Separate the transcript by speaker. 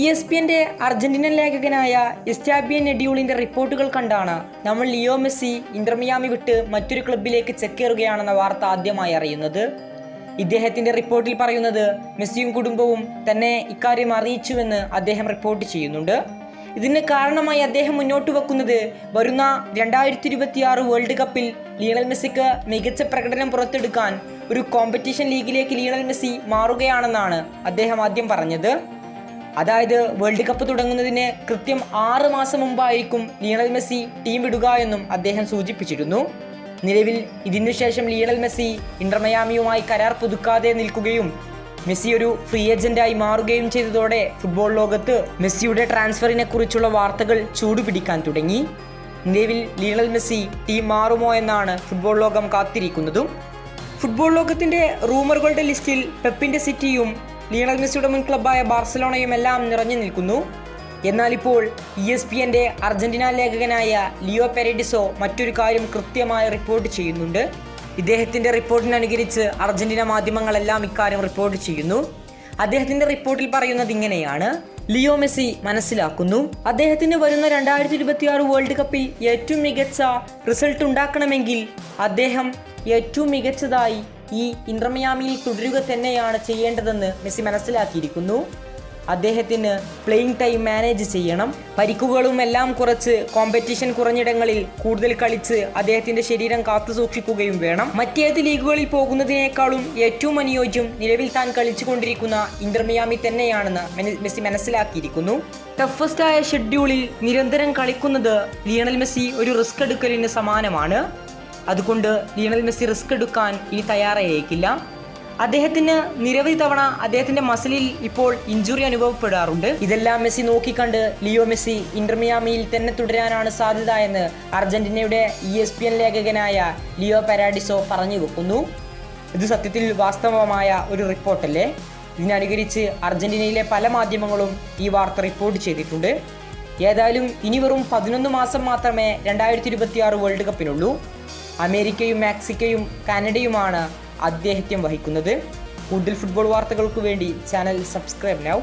Speaker 1: E S P എന്റെ അർജന്റീനൻ ലേഖകനായ എസ്റ്റാബിയൻ നെഡ്യൂളിന്റെ റിപ്പോർട്ടുകൾ കണ്ടാണ് നമ്മൾ ലിയോ മെസ്സി ഇന്റർമിയാമി വിട്ട് മറ്റൊരു ക്ലബിലേക്ക് ചെക്കേറുകയാണെന്ന വാർത്ത ആദ്യമായി അറിയുന്നത്. ഇദ്ദേഹത്തിന്റെ റിപ്പോർട്ടിൽ പറയുന്നത് മെസ്സിയും കുടുംബവും തന്നെ ഇക്കാര്യം അറിയിച്ചുവെന്ന് അദ്ദേഹം റിപ്പോർട്ട് ചെയ്യുന്നുണ്ട്. ഇതിന് കാരണമായി അദ്ദേഹം മുന്നോട്ട് വെക്കുന്നത് വരുന്ന രണ്ടായിരത്തി ഇരുപത്തിയാറ് വേൾഡ് കപ്പിൽ ലിയണൽ മെസ്സിക്ക് മികച്ച പ്രകടനം പുറത്തെടുക്കാൻ ഒരു കോമ്പറ്റീഷൻ ലീഗിലേക്ക് ലിയണൽ മെസ്സി മാറുകയാണെന്നാണ് അദ്ദേഹം ആദ്യം പറഞ്ഞത്. അതായത് വേൾഡ് കപ്പ് തുടങ്ങുന്നതിന് കൃത്യം ആറ് മാസം മുമ്പായിരിക്കും ലിയണൽ മെസ്സി ടീം വിടുക എന്നും അദ്ദേഹം സൂചിപ്പിച്ചിരുന്നു. നിലവിൽ ഇതിനുശേഷം ലിയണൽ മെസ്സി ഇന്റർമയാമിയുമായി കരാർ പുതുക്കാതെ നിൽക്കുകയും മെസ്സി ഒരു ഫ്രീ ഏജന്റായി മാറുകയും ചെയ്തതോടെ ഫുട്ബോൾ ലോകത്ത് മെസ്സിയുടെ ട്രാൻസ്ഫറിനെ കുറിച്ചുള്ള വാർത്തകൾ ചൂടുപിടിക്കാൻ തുടങ്ങി. നിലവിൽ ലിയണൽ മെസ്സി ടീം മാറുമോ എന്നാണ് ഫുട്ബോൾ ലോകം കാത്തിരിക്കുന്നതും. ഫുട്ബോൾ ലോകത്തിന്റെ റൂമറുകളുടെ ലിസ്റ്റിൽ പെപ്പിന്റെ സിറ്റിയും ലിയണൽ മെസ്സിയുടെ മുൻ ക്ലബ്ബായ ബാർസലോണയും എല്ലാം നിറഞ്ഞു നിൽക്കുന്നു. എന്നാൽ ഇപ്പോൾ ഇ എസ് പി എന്റെ അർജന്റീന ലേഖകനായ ലിയോ പെരഡിസോ മറ്റൊരു കാര്യം കൃത്യമായി റിപ്പോർട്ട് ചെയ്യുന്നുണ്ട്. ഇദ്ദേഹത്തിന്റെ റിപ്പോർട്ടിനനുകരിച്ച് അർജന്റീന മാധ്യമങ്ങളെല്ലാം ഇക്കാര്യം റിപ്പോർട്ട് ചെയ്യുന്നു. അദ്ദേഹത്തിന്റെ റിപ്പോർട്ടിൽ പറയുന്നത് ഇങ്ങനെയാണ്. ലിയോ മെസ്സി മനസ്സിലാക്കുന്നു. അദ്ദേഹത്തിന് വരുന്ന രണ്ടായിരത്തി ഇരുപത്തി ആറ് വേൾഡ് കപ്പിൽ ഏറ്റവും മികച്ച റിസൾട്ട് ഉണ്ടാക്കണമെങ്കിൽ അദ്ദേഹം ഏറ്റവും മികച്ചതായി ഈ ഇന്റർമിയാമിയിൽ തുടരുക തന്നെയാണ് ചെയ്യേണ്ടതെന്ന് മെസ്സി മനസ്സിലാക്കിയിരിക്കുന്നു. അദ്ദേഹത്തിന് പ്ലേയിങ് ടൈം മാനേജ് ചെയ്യണം. പരിക്കുകളും എല്ലാം കുറച്ച് കോമ്പറ്റീഷൻ കുറഞ്ഞിടങ്ങളിൽ കൂടുതൽ കളിച്ച് അദ്ദേഹത്തിന്റെ ശരീരം കാത്തു സൂക്ഷിക്കുകയും വേണം. മറ്റേത് ലീഗുകളിൽ പോകുന്നതിനേക്കാളും ഏറ്റവും അനുയോജ്യം നിലവിൽ താൻ കളിച്ചുകൊണ്ടിരിക്കുന്ന ഇന്റർമിയാമി തന്നെയാണെന്ന് മെസ്സി മനസ്സിലാക്കിയിരിക്കുന്നു. ടഫസ്റ്റ് ആയ ഷെഡ്യൂളിൽ നിരന്തരം കളിക്കുന്നത് ലിയണൽ മെസ്സി ഒരു റിസ്ക് എടുക്കലിന് സമാനമാണ്. അതുകൊണ്ട് ലിയണൽ മെസ്സി റിസ്ക് എടുക്കാൻ ഇനി തയ്യാറായേക്കില്ല. അദ്ദേഹത്തിന് നിരവധി തവണ അദ്ദേഹത്തിന്റെ മസിലിൽ ഇപ്പോൾ ഇഞ്ചുറി അനുഭവപ്പെടാറുണ്ട്. ഇതെല്ലാം മെസ്സി നോക്കിക്കണ്ട് ലിയോ മെസ്സി ഇന്റർമിയാമിയിൽ തന്നെ തുടരാനാണ് സാധ്യത എന്ന് അർജന്റീനയുടെ ഇ എസ് പി എൻ ലേഖകനായ ലിയോ പെരാഡിസോ പറഞ്ഞു വെക്കുന്നു. ഇത് സത്യത്തിൽ വാസ്തവമായ ഒരു റിപ്പോർട്ടല്ലേ? ഇതിനനുകരിച്ച് അർജന്റീനയിലെ പല മാധ്യമങ്ങളും ഈ വാർത്ത റിപ്പോർട്ട് ചെയ്തിട്ടുണ്ട്. ഏതായാലും ഇനി വെറും പതിനൊന്ന് മാസം മാത്രമേ രണ്ടായിരത്തി ഇരുപത്തി ആറ് വേൾഡ് കപ്പിനുള്ളൂ. അമേരിക്കയും മെക്സിക്കയും കാനഡയുമാണ് ആതിഥ്യം വഹിക്കുന്നത്. കൂടുതൽ ഫുട്ബോൾ വാർത്തകൾക്ക് വേണ്ടി ചാനൽ സബ്സ്ക്രൈബ് നൗ